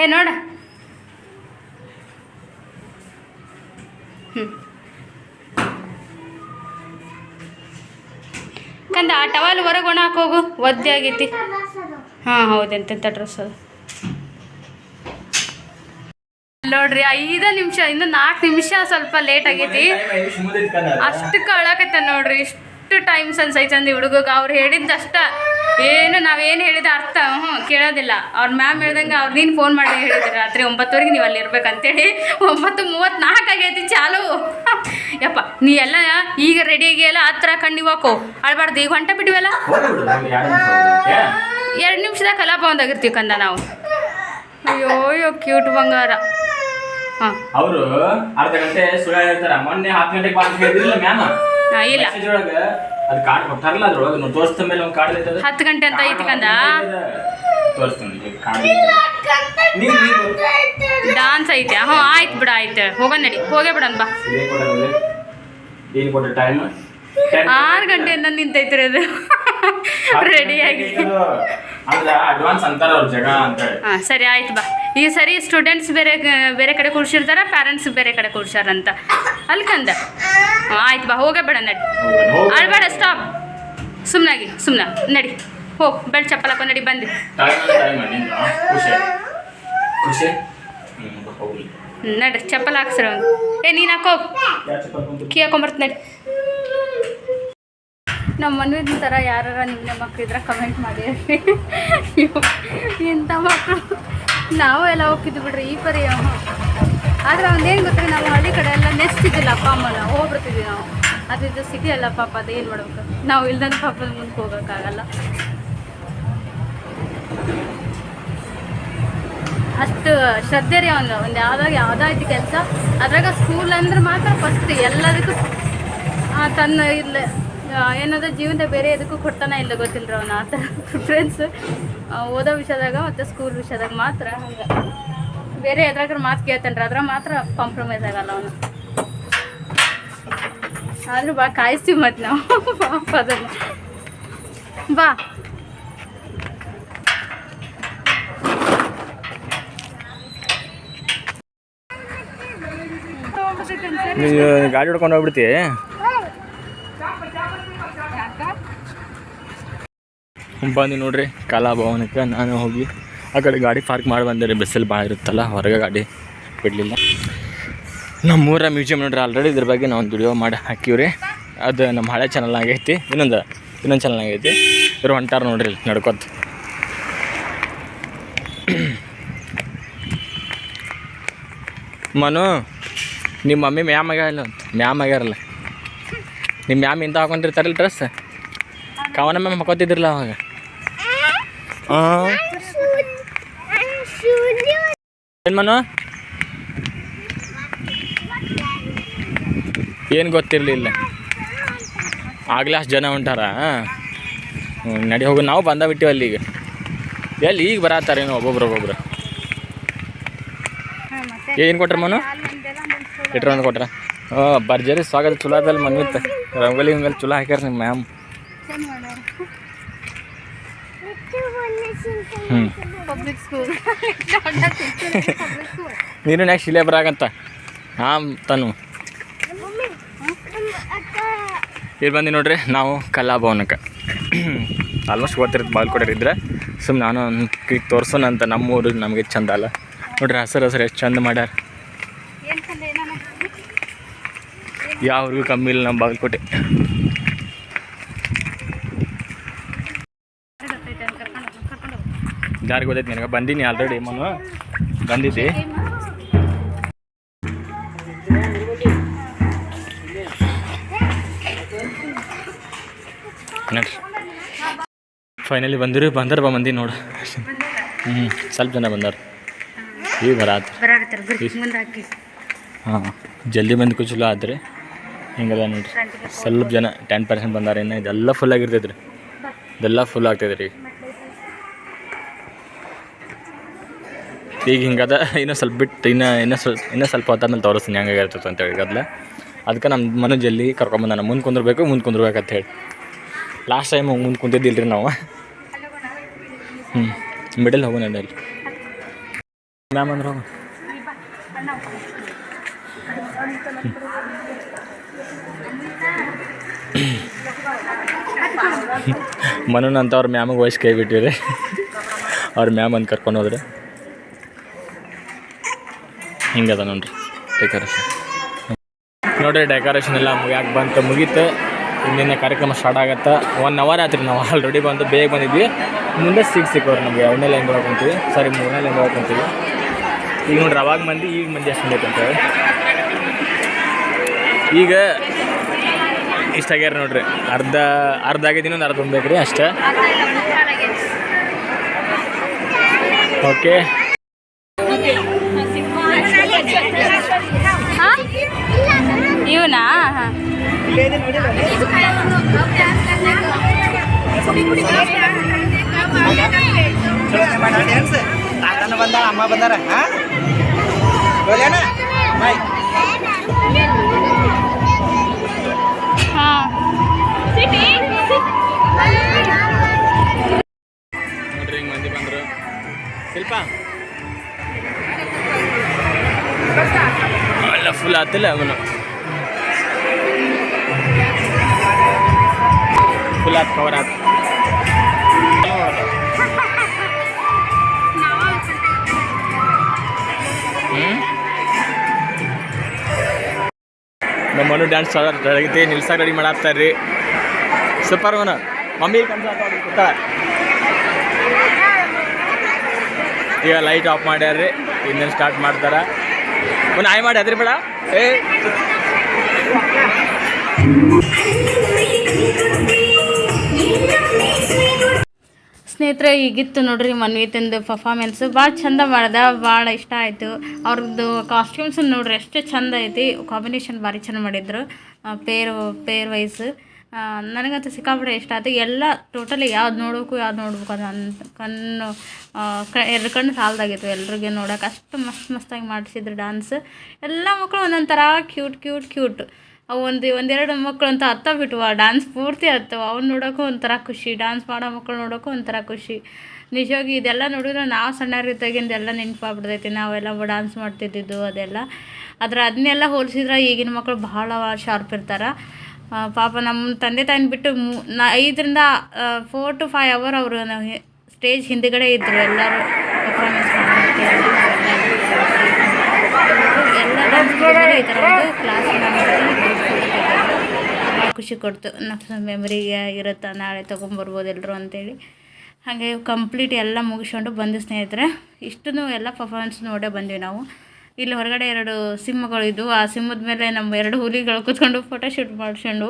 ಏ ನೋಡ. ಹ್ಞೂ ಕಂದ ಆ ಟವಲ್ ಹೊರಗೆ ಒಣ ಹಾಕೋಗು ಒದ್ದೆ ಆಗೈತಿ. ಹಾಂ ಹೌದೆಂತೆಂಥ ಡ್ರೆಸ್ ಅದು. ನೋಡ್ರಿ ಐದ ನಿಮಿಷ ಇನ್ನು ನಾಲ್ಕು ನಿಮಿಷ ಸ್ವಲ್ಪ ಲೇಟ್ ಆಗೈತಿ. ಅಷ್ಟಕ್ಕೆ ಅಳಕತ್ತ ನೋಡ್ರಿ ಇಷ್ಟು ಟೈಮ್ ಅನ್ಸೈತೆ ಅಂದ್ರೆ ಹುಡುಗಗೆ. ಅವ್ರು ಹೇಳಿದ್ದಷ್ಟ. ಏನು, ನಾವೇನು ಹೇಳಿದ ಅರ್ಥ ಹ್ಞೂ ಕೇಳೋದಿಲ್ಲ. ಅವ್ರ ಮ್ಯಾಮ್ ಹೇಳ್ದಂಗೆ ಅವ್ರು ನೀನು ಫೋನ್ ಮಾಡಿ ಹೇಳಿದ್ರು. ರಾತ್ರಿ ಒಂಬತ್ತುವರೆಗೆ ನೀವು ಅಲ್ಲಿ ಇರ್ಬೇಕಂತೇಳಿ ಒಂಬತ್ತು ಮೂವತ್ತ್ನಾಲ್ಕು ಆಗೈತಿ ಚಾಲು. ಯಪ್ಪ, ನೀ ಎಲ್ಲ ಈಗ ರೆಡಿ ಆಗಿಯಲ್ಲ ಹತ್ರ ಕಣ್ಣಿ ಹೋಗೋ ಅಳ್ಬಾರ್ದು, ಈಗ ಹೊಂಟ ಬಿಟ್ಟಿವಲ್ಲ ಎರಡು ನಿಮಿಷ ನಿಮಿಷದಾಗ ಕಲಾಪ ಒಂದಾಗಿರ್ತೀವಿ ಕಂದ ನಾವು. ಅಯ್ಯೋ ಅಯ್ಯೋ ಕ್ಯೂಟ್ ಬಂಗಾರ. ಅವರು ಅರ್ಧ ಗಂಟೆ ಸುಳ್ಳು ಹೇಳ್ತಾರ. ಮೊನ್ನೆ ಹತ್ತು ಗಂಟೆಗೆ ಹೇಳಿದ್ರಿಲ್ಲ ಮ್ಯಾಮ್ ಇಲ್ಲ. ಮೆಸೇಜ್ ಒಳಗ ಅದು ಕಾರ್ಡ್ ಕೊಟ್ಟಾರಲ್ಲ ಅದ್ರೊಳಗೆ ನಾವು ತೋರಿಸ್ತ ಮೇಲೆ ಒಂದು ಕಾರ್ಡ್ ಐತದ. ಹತ್ತು ಗಂಟೆ ಅಂತ ಐತಿ ಕಂದ? ತೋರಿಸ್ತೀನಿ ಕಾರ್ಡ್ ನೀವು ನೀವು ಡಾನ್ಸ್ ಐತೆ ಹ್ಞೂ ಆಯ್ತು ಬಿಡ ಆಯ್ತು. ಹೋಗೋಣ ನಡಿ ಹೋಗೇ ಬಿಡೋಣ ಬಾ. ಇದೇ ಕೊಟ್ಟರೆ ಏನು ಕೊಟ್ಟ ಟೈಮ್ ಆರು ಗಂಟೆಯಿಂದ ನಿಂತೈತ್ರಿ ಅದು. ರೆಡಿಯಾಗಿ ಆಗಿ. ಅಡ್ವಾನ್ಸ್ ಅಂತಾರ ಅವ್ರ ಜಗ ಅಂತ ಹಾ ಸರಿ ಆಯ್ತು ಬಾ. ಈ ಸರಿ ಸ್ಟೂಡೆಂಟ್ಸ್ ಬೇರೆ ಬೇರೆ ಕಡೆ ಕೂರ್ಸಿರ್ತಾರೆ ಪ್ಯಾರೆಂಟ್ಸ್ ಬೇರೆ ಕಡೆ ಕೂರ್ಸಾರಂತ ಅಲ್ಕಂದ ಕಂದ. ಆಯ್ತು ಬಾ ಹೋಗೇ ಬೇಡ ನಡಿ. ಅಳ್ಬೇಡ ಸ್ಟಾಪ್ ಸುಮ್ಮನಾಗಿ ಸುಮ್ಮನೆ ನಡಿ. ಹೋಗ್ ಬೆಳ್ ಚಪ್ಪಲ್ ಹಾಕೊಂಡು ನಡಿ ಬಂದು ನಡಿ ಚಪ್ಪಲ್ ಹಾಕ್ಸ್ರ ಏ ನೀನು ಹಾಕೋ. ಕೀ ಹಾಕೊಂಬರ್ತ ನಡಿ. ನಮ್ಮ ಮನವಿ ಥರ ಯಾರ ನಿಮ್ಮ ಮಕ್ಳು ಇದ್ರೆ ಕಮೆಂಟ್ ಮಾಡಿ. ಎಂಥ ಮಕ್ಕಳು ನಾವು ಎಲ್ಲ ಹೋಗ್ತಿದ್ವಿ ಬಿಡ್ರಿ, ಈ ಪರಿ ಆದರೆ ಒಂದೇನು ಗೊತ್ತಾ, ನಾವು ಹಳ್ಳಿ ಕಡೆ ಎಲ್ಲ ನೆಸ್ತಿದ್ದಿಲ್ಲ ಅಪ್ಪ ಅಮ್ಮನ. ಹೋಗ್ಬಿಡ್ತಿದ್ವಿ ನಾವು. ಅದಿದ್ದು ಸಿಟಿ ಅಲ್ಲ ಪಾಪ ಅದೇನು ಮಾಡ್ಬೇಕು? ನಾವು ಇಲ್ದಂಗೆ ಪಾಪದ ಮುಂದೆ ಹೋಗೋಕ್ಕಾಗಲ್ಲ. ಅಷ್ಟು ಶ್ರದ್ಧೆ ರೀ ಅವನು. ಒಂದು ಯಾವ್ದಾಗ ಯಾವ್ದಾಯ್ತು ಕೆಲಸ? ಅದ್ರಾಗ ಸ್ಕೂಲ್ ಅಂದ್ರೆ ಮಾತ್ರ ಫಸ್ಟ್ ಎಲ್ಲದಕ್ಕೂ ತನ್ನ ಇಲ್ಲ ಏನಾದ್ರು ಜೀವನದ ಬೇರೆ ಎದಕ್ಕೂ ಕೊಡ್ತಾನೆ ಇಲ್ಲ ಗೊತ್ತಿಲ್ಲ ಅವನು, ಆ ಥರ ಪ್ರಿಫರೆನ್ಸ್ ಓದೋ ವಿಷಯದಾಗ ಮತ್ತು ಸ್ಕೂಲ್ ವಿಷಯದಾಗ ಮಾತ್ರ ಹಂಗೆ. ಬೇರೆ ಎದ್ರಾಗ ಮಾತು ಕೇಳ್ತಾನೆ ರೀ ಅದ್ರಾಗ ಮಾತ್ರ ಕಾಂಪ್ರಮೈಸ್ ಆಗಲ್ಲ ಅವನು. ಆದ್ರೂ ಭಾಳ ಕಾಯಿಸ್ತೀವಿ ಮತ್ತು ನಾವು. ಅದನ್ನು. ಬಾ. ಗಾಡಿ ಹೊಡ್ಕೊಂಡು ಹೋಗ್ಬಿಡ್ತಿ ಬಂದು ನೋಡ್ರಿ ಕಲಾ ಭವನಕ್ಕೆ ನಾನು ಹೋಗಿ ಆ ಕಡೆ ಗಾಡಿ ಪಾರ್ಕ್ ಮಾಡಿ ಬಂದೆ ಬಿಸಿಲು ಭಾಳ ಇರುತ್ತಲ್ಲ, ಹೊರಗೆ ಗಾಡಿ ಬಿಡಲಿಲ್ಲ. ನಮ್ಮೂರ ಮ್ಯೂಸಿಯಂ ನೋಡ್ರಿ ಆಲ್ರೆಡಿ ಇದ್ರ ಬಗ್ಗೆ ನಾವು ಒಂದು ವಿಡಿಯೋ ಮಾಡಿ ಹಾಕಿವ್ರಿ. ಅದು ನಮ್ಮ ಹಳೆ ಚಾನಲ್ ಆಗೈತಿ. ಇನ್ನೊಂದು ಇನ್ನೊಂದು ಚಾನಲ್ ಆಗೈತಿ. ಇವ್ರು ಹೊಂಟಾರ ನೋಡ್ರಿ ನಡ್ಕೊತ. ಮನು ನಿಮ್ಮ ಮಮ್ಮಿ ಮ್ಯಾಮ್ ಆಗ್ಯಾರ ಮ್ಯಾಮ್ ಆಗ್ಯಾರಲ್ಲ ನಿಮ್ಮ ಮ್ಯಾಮ್ ಇಂತ ಹಾಕೊಂಡಿರ್ತಾರಲ್ಲ ಡ್ರೆಸ್ ಕವನ ಮ್ಯಾಮ್ ಹಾಕೋತಿದ್ರಲ್ಲ ಅವಾಗ? ಏನು ಮನು ಏನು ಗೊತ್ತಿರಲಿಲ್ಲ. ಆಗಲೇ ಅಷ್ಟು ಜನ ಹೊಂಟಾರ ನಡಿ ಹೋಗು, ನಾವು ಬಂದ ಬಿಟ್ಟಿವಿ ಅಲ್ಲಿ ಈಗ ಎಲ್ಲಿ ಈಗ ಬರತ್ತಾರೇನು ಒಬ್ಬೊಬ್ರು ಒಬ್ಬೊಬ್ರು? ಏನು ಕೊಟ್ರ ಮನು? ಇಟ್ರ ಒಂದು ಕೊಟ್ರ? ಹಾಂ ಭರ್ಜರಿ ಸ್ವಾಗತ, ಚಲೋ ಅದಲ್ಲ ಮನ್ವಿತ್. ರಂಗೋಲಿ ಮೇಲೆ ಚಲೋ ಹಾಕ್ಯಾರ ನಿಮ್ಮ ಮ್ಯಾಮ್. ಪಬ್ಲಿಕ್ ಸ್ಕೂಲ್ ನೀನು ನೆಕ್ಸ್ಟ್ ಇಲ್ಲೇ ಬರಾಗಂತ. ಹಾಂ ತನು. ಇಲ್ಲಿ ಬಂದು ನೋಡ್ರಿ ನಾವು ಕಲಾಭವನಕ್ಕೆ. ಆಲ್ಮೋಸ್ಟ್ ಗೊತ್ತಿರುತ್ತೆ ಬಾಲ್ಕೋಟರ್ ಇದ್ರೆ. ಸುಮ್ಮನೆ ನಾನು ಈಗ ತೋರ್ಸೋಣ ಅಂತ ನಮ್ಮೂರು ನಮಗೆ ಚಂದ ಅಲ್ಲ. ನೋಡ್ರಿ ಹಸಿರು ಹಸಿರು ಎಷ್ಟು ಚಂದ ಮಾಡ್ಯಾರ. ಯಾವ್ರಿಗೂ ಕಮ್ಮಿ ಇಲ್ಲ ನಮ್ಮ ಬಾಗಲಕೋಟೆ ಯಾರು ಗೊತ್ತೈತಿ ನಿನಗೆ ಬಂದೀನಿ ಆಲ್ರೆಡಿ ಮನು. ಬಂದಿದ್ದಿ. ಫೈನಲಿ ಬಂದಿರಿ ಬಂದಾರ ಬಾ ಮಂದಿ ನೋಡು. ಹ್ಞೂ ಸ್ವಲ್ಪ ಜನ ಬಂದಾರ. ಈ ಬರ ಹಾಂ ಜಲ್ದಿ ಬಂದು ಚಲೋ ಆದ್ರೆ ಹಿಂಗದ ನೋಡ್ರಿ. ಸ್ವಲ್ಪ ಜನ ಟೆನ್ ಪರ್ಸೆಂಟ್ ಬಂದಾರ ಇನ್ನು ಇದೆಲ್ಲ ಫುಲ್ ಆಗಿರ್ತೈತೆ ರೀ ಇದೆಲ್ಲ ಫುಲ್ ಆಗ್ತೈತೆ ರೀ ಈಗ ಹಿಂಗದ, ಇನ್ನೂ ಸ್ವಲ್ಪ ಬಿಟ್ಟು, ಇನ್ನು, ಇನ್ನೂ ಸ್ವಲ್ಪ ಇನ್ನೂ ಸ್ವಲ್ಪ ಹೊತ್ತಾದ್ಮೇಲೆ ತೋರಿಸ್ತೀನಿ ಹೆಂಗಾಗಿರ್ತೈತೆ ಅಂತ ಹೇಳಿ ಗದ್ಲ ಅದಕ್ಕೆ ನಮ್ಮ ಮನೆ ಜಲ್ದಿ ಕರ್ಕೊಂಬಂದಾನ ಮುಂದೆ ಕುಂದಿರ್ಬೇಕು, ಮುಂದೆ ಕುಂದ್ರಬೇಕಂತ ಹೇಳಿ. ಲಾಸ್ಟ್ ಟೈಮ್ ಮುಂದೆ ಕುಂತಿದ್ದಿಲ್ಲ ರೀ ನಾವು. ಹ್ಞೂ ಮಿಡಲ್ ಹೋಗೋಣ ಅಲ್ಲಿ ಮ್ಯಾಮ್ ಅಂದ್ರೆ ಹೋಗು ಮನನ್ ಅಂತ ಅವ್ರ ಮ್ಯಾಮಗೆ ವಯಸ್ಸು ಕೈ ಬಿಟ್ಟಿರಿ ಅವ್ರ ಮ್ಯಾಮ್ ಅಂತ ಕರ್ಕೊಂಡು ಹೋದ್ರೆ. ಹಿಂಗದ ನೋಡ್ರಿ ಡೆಕೋರೇಷನ್ ನೋಡ್ರಿ ಡೆಕೋರೇಷನ್ ಎಲ್ಲ ಮುಗಿಯಾಕೆ ಬಂತು ಮುಗೀತು. ಇಂದಿನ ಕಾರ್ಯಕ್ರಮ ಸ್ಟಾರ್ಟ್ ಆಗತ್ತೆ. ಒನ್ ಅವರ್ ಆತ್ರಿ ನಾವು ಆಲ್ರೆಡಿ ಬಂದು ಬೇಗ ಬಂದಿದ್ವಿ. ಮುಂದೆ ಸಿಕ್ಸ್ ಸಿಕ್ಕವ್ರಿ ನಮಗೆ. ಎರಡನೇ ಲೈನ್ ಹೋಗ್ಕೊಂತೀವಿ ಸರಿ ಮೂರನೇ ಲೈನ್ ಹೋಗ್ಕೊಂತೀವಿ ಈಗ ನೋಡ್ರಿ ಅವಾಗ ಮಂದಿ ಈಗ ಮಂದಿ ಎಷ್ಟು ಮಂದಿ ಅಂತ ಈಗ ಇಷ್ಟ ಆಗ್ಯಾರ ನೋಡ್ರಿ. ಅರ್ಧ ಅರ್ಧ ಆಗಿದ್ದೀನಿ ಇನ್ನೊಂದು ಅರ್ಧ ತುಂಬೇಕು ರೀ ಅಷ್ಟೇ. ಓಕೆ ಇವನಾ ತಾತನ ಬಂದಾರ ಅಮ್ಮ ಬಂದಾರ ನೋಡ್ರಿ ಮಂದಿ ಶಿಲ್ಪ. ಎಲ್ಲ ಫುಲ್ ಆತಿಲ್ಲ ಅವನು. ಆತ್ ಕವರ್ ಆತ್ ನಮ್ಮ ಮನು ಡ್ಯಾನ್ಸ್ ಬೆಳಗ್ಗೆ ನಿಲ್ಸಾಗ ರೆಡಿ ಮಾಡಾಕ್ತಾರ್ರಿ ಸೂಪರ್ ಮನ. ಮಮ್ಮಿ ಕನ್ಸಾಕ ಈಗ ಲೈಟ್ ಆಫ್ ಮಾಡ್ಯಾರ್ರಿ. ಇನ್ನೇನು ಸ್ಟಾರ್ಟ್ ಮಾಡ್ತಾರ. ಒಂದು ಆಯ್ ಮಾಡಿ ಅದ್ರಿ ಬೇಡ. ಏ. ಸ್ನೇಹಿತರೆ, ಈಗಿತ್ತು ನೋಡ್ರಿ ಮನ್ವಿತಂದು ಪರ್ಫಾರ್ಮೆನ್ಸ್ ಭಾಳ ಚಂದ ಮಾಡ್ದ ಭಾಳ ಇಷ್ಟ ಆಯಿತು. ಅವ್ರದ್ದು ಕಾಸ್ಟ್ಯೂಮ್ಸ್ ನೋಡ್ರಿ, ಎಷ್ಟು ಚಂದ ಐತಿ. ಕಾಂಬಿನೇಷನ್ ಭಾರಿ ಚಂದ ಮಾಡಿದ್ರು. ಪೇರ್ ಪೇರ್ ವೈಸ್ ನನಗಂತೂ ಸಿಕ್ಕಾಪಟ್ಟೆ ಇಷ್ಟ ಆಯ್ತು. ಎಲ್ಲ ಟೋಟಲಿ ಯಾವ್ದು ನೋಡಬೇಕು, ಯಾವ್ದು ನೋಡ್ಬೇಕು ಅಂತ ಕಣ್ಣು ಕ, ಎರಡು ಕಣ್ಣು ಸಾಲದಾಗಿತ್ತು ಎಲ್ರಿಗೆ ನೋಡೋಕೆ. ಅಷ್ಟು ಮಸ್ತ್ ಮಸ್ತಾಗಿ ಮಾಡಿಸಿದ್ರು ಡ್ಯಾನ್ಸ್ ಎಲ್ಲ ಮಕ್ಕಳು ಒಂದೊಂಥರ ಥರ ಕ್ಯೂಟ್ ಕ್ಯೂಟ್ ಕ್ಯೂಟ್ ಒಂದು ಒಂದೆರಡು ಮಕ್ಕಳು ಅಂತ ಹತ್ತ ಬಿಟ್ವು. ಆ ಡಾನ್ಸ್ ಪೂರ್ತಿ ಹತ್ತವ ಅವ್ನು ನೋಡೋಕ್ಕೂ ಒಂಥರ ಖುಷಿ. ಡಾನ್ಸ್ ಮಾಡೋ ಮಕ್ಕಳು ನೋಡೋಕ್ಕೂ ಒಂಥರ ಖುಷಿ. ನಿಜವಾಗಿ ಇದೆಲ್ಲ ನೋಡಿದ್ರೆ ನಾವು ಸಣ್ಣರಿದ್ದಾಗಿಂದ ಎಲ್ಲ ನೆನಪಾಗ್ಬಿಡ್ತೈತಿ. ನಾವೆಲ್ಲ ಡಾನ್ಸ್ ಮಾಡ್ತಿದ್ದಿದ್ದು ಅದೆಲ್ಲ. ಆದರೆ ಅದನ್ನೆಲ್ಲ ಹೋಲಿಸಿದ್ರೆ ಈಗಿನ ಮಕ್ಕಳು ಬಹಳ ಶಾರ್ಪ್ ಇರ್ತಾರೆ. ಪಾಪ ನಮ್ಮ ತಂದೆ ತಾಯಿನ ಬಿಟ್ಟು ಮೂ, ನಾ, ಐದರಿಂದ ಫೋರ್ ಟು ಫೈವ್ ಅವರ್ ಅವರು ಸ್ಟೇಜ್ ಹಿಂದುಗಡೆ ಇದ್ದರು ಎಲ್ಲರೂ ಪರ್ಫಾರ್ಮೆನ್ಸ್ ಎಲ್ಲ ಡ್ಯಾನ್ಸ್ ಈ ಕ್ಲಾಸ್ ಖುಷಿ ಕೊಡ್ತು. ನಮ್ಮ ಮೆಮರಿಗೆ ಇರುತ್ತಾ ನಾಳೆ ತೊಗೊಂಬರ್ಬೋದು ಎಲ್ಲರೂ ಅಂತೇಳಿ. ಹಾಗೆ ಕಂಪ್ಲೀಟ್ ಎಲ್ಲ ಮುಗಿಸ್ಕೊಂಡು ಬಂದು ಸ್ನೇಹಿತರೆ ಇಷ್ಟೂ ಎಲ್ಲ ಪರ್ಫಾರ್ಮೆನ್ಸ್ ನೋಡೇ ಬಂದ್ವಿ ನಾವು. ಇಲ್ಲಿ ಹೊರಗಡೆ ಎರಡು ಸಿಂಹಗಳು ಇದ್ದವು ಆ ಸಿಂಹದ ಮೇಲೆ ನಮ್ಮ ಎರಡು ಹುಲಿಗಳು ಕೂತ್ಕೊಂಡು ಫೋಟೋ ಶೂಟ್ ಮಾಡಿಸ್ಕೊಂಡು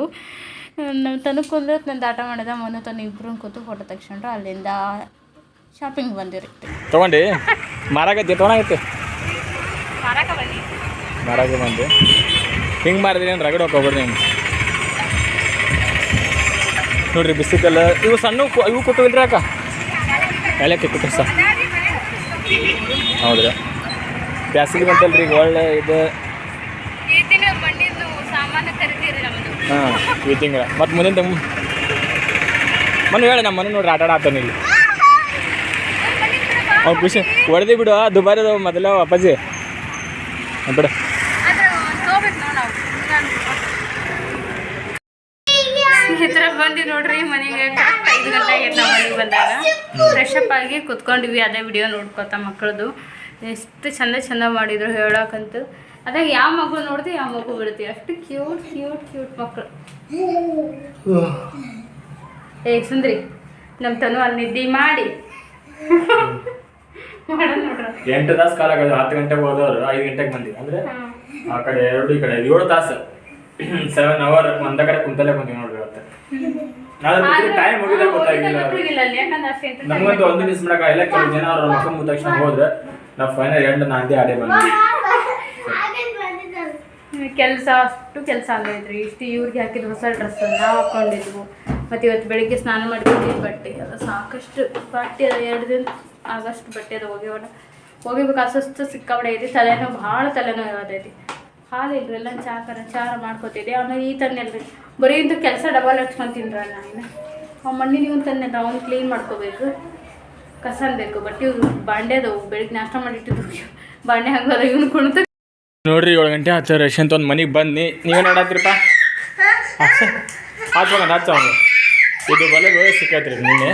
ನಮ್ಮ ತನಕ ಕುಂದ್ರೆ ನಾನು ದಾಟ ಮಾಡಿದ ಮೊನ್ನೆ ತನ್ನ ಇಬ್ಬರು ಕೂತು ಫೋಟೋ ತೆಗೆಸ್ಕೊಂಡ್ರು ಅಲ್ಲಿಂದ ಶಾಪಿಂಗ್ ಬಂದಿರಿ ತೊಗೊಂಡು. ಮಾರಾಗತ್ತೆ ತೊಗೊಂಡಾಗತ್ತೆ ಮಾರಾಗ ಬಂದು ಹಿಂಗೆ ಮಾಡಿದ್ರಿ ಏನು ರಗಡೆ ಹೋಗ್ಬಿಡ್ರಿ ನೋಡ್ರಿ ಬಿಸಿಕಲ್ಲ ಇವು ಸಣ್ಣ ಇವು ಕೊಟ್ಟು ಇಲ್ರಿ ಅಕ್ಕ? ಎಲ್ಲಕ್ಕೆ ಕೊಟ್ಟು ಸಹ ಹೌದ್ರಾ. ಬ್ಯಾಸಿಗೆ ಬಂತಲ್ರಿ, ಈಗ ಒಳ್ಳೆ ಇದು. ಹಾಂ, ಈ ತಿಂಗಳ. ಮತ್ತು ಮುಂದಿನ ತಿಂಗ್ ಮನೆ ಹೇಳಿ ನಮ್ಮ ಮನೆ ನೋಡ್ರಿ ಆಟ ಆಡ ಆತಾನ ಇಲ್ಲಿ. ಅವ್ನು ಖುಷಿ ಹೊಡೆದಿ ಬಿಡು ದುಬಾರಿ ಅದಾವ ಮೊದಲ ಅಪ್ಪಾಜಿ. ಬಿಡು ಬಂದಿ ನೋಡ್ರಿ ಮನೆಗೆ ಕರೆಕ್ಟ್ ಐದು ಗಂಟೆ ಆಗೈತೆ ನಾವು ಮನೆಗೆ ಬಂದಾಗ ಅಪ್ ಕುತ್ಕೊಂಡಿವಿ ಅದೇ ವಿಡಿಯೋ ನೋಡ್ಕೊತ ಮಕ್ಕಳದು. ಎಷ್ಟು ಚಂದ ಚಂದ ಮಾಡಿದ್ರು ಹೇಳಕ್ಕಂತೂ ಅದಾಗ ಯಾವ ಮಗು ನೋಡ್ತಿ ಯಾವ ಮಗು ಬಿಡುತ್ತೆ. ಅಷ್ಟು ಕ್ಯೂಟ್ ಕ್ಯೂಟ್ ಕ್ಯೂಟ್ ಮಕ್ಕಳು ಏ ಸುಂದ್ರಿ. ನಮ್ಮ ತನು ಅಲ್ಲಿ ನಿದ್ದೆ ಮಾಡಿ. ಎಂಟು ತಾಸು ಕಾಲ ಆಗೋದು ಹತ್ತು ಗಂಟೆಗೆ ಹೋದವರು ಐದು ಗಂಟೆಗೆ ಬಂದಿವಿ. ಅಂದ್ರೆ ಆ ಕಡೆ ಎರಡು ಈ ಕಡೆ ಏಳು ತಾಸು ಸೆವೆನ್ ಅವರ್ ಒಂದ ಕಡೆ ಕುಂತಲೇ ಬಂದಿವಿ ನಾಳೆ ಟೈಮ್ ಮುಗಿದ ಗೊತ್ತಾಗಿಲ್ಲ. ನಮಗಂತೂ ಒಂದು ಮಿಸ್ ಮಾಡಕ ಇಲ್ಲ ಕೆಲವು ಜನ ಅವ್ರ ಮುಖ ಮುಗಿದ ತಕ್ಷಣ ಹೋದ್ರೆ ನಾವು ಫೈನಲ್ ಎಂಡ್ ನಾಂದಿ ಆಡೇ ಬಂದ್ವಿ. ಕೆಲಸ ಅಷ್ಟು ಕೆಲಸ ಆಗೈತ್ರಿ ಇಷ್ಟು ಇವ್ರಿಗೆ ಹಾಕಿದ ಹೊಸ ಡ್ರೆಸ್ ನಾವು ಹಾಕೊಂಡಿದ್ವು. ಮತ್ತು ಇವತ್ತು ಬೆಳಿಗ್ಗೆ ಸ್ನಾನ ಮಾಡ್ಕೊಂಡು ಬಟ್ಟೆ ಎಲ್ಲ. ಸಾಕಷ್ಟು ಬಟ್ಟೆ ಅದ ಎರಡು ದಿನ ಆಗಷ್ಟು ಬಟ್ಟೆ ಅದ ಒಗೆಯೋಣ. ಒಗಿಬೇಕು ಅಸ್ವಸ್ಥ ಸಿಕ್ಕಾಬಡೆ ಐತಿ. ತಲೆನೋವು ಭಾಳ ತಲೆನೋವು ಯಾವ್ದೈತಿ ಹಾಲು ಎಲ್ಲ ಚಾಕರ ಚಾರ ಮಾಡ್ಕೊತಿದ್ದೆ. ಆಮೇಲೆ ಈ ತನ್ನೆಲ್ರಿ ಬರೀ ಇಂಥ ಕೆಲಸ ಡಬಲ್ ಹಚ್ಕೊಂತೀನಿ ನಾನು ಆ ಮಣ್ಣಿನ ತನ್ನೆ ತಂದೆ ಅವ್ನು ಕ್ಲೀನ್ ಮಾಡ್ಕೋಬೇಕು. ಕಸನ್ ಬೇಕು ಬಟ್ ಇವ್ರು ಬಾಂಡೆ ಅದಾವು. ಬೆಳಿಗ್ಗೆ ನಾಷ್ಟ ಮಾಡಿಟ್ಟಿದ್ರು ಬಾಂಡೆ ಹಂಗಾರ ಇವ್ನು ಕುಣಿತ. ನೋಡ್ರಿ ಏಳು ಗಂಟೆ ಹತ್ತು, ರಶ್ ಅಂತ ಒಂದು ಮನೆಗೆ ಬಂದು ನೀವೇನು ಆಡತ್ರಿಪ್ಪ? ಹಾಕ್ಬೇಕಂತ ಹಚ್ಚ ಇದು ಬಲೆ ಸಿಕ್ಕೈತ್ರಿ ನಿನ್ನೆ.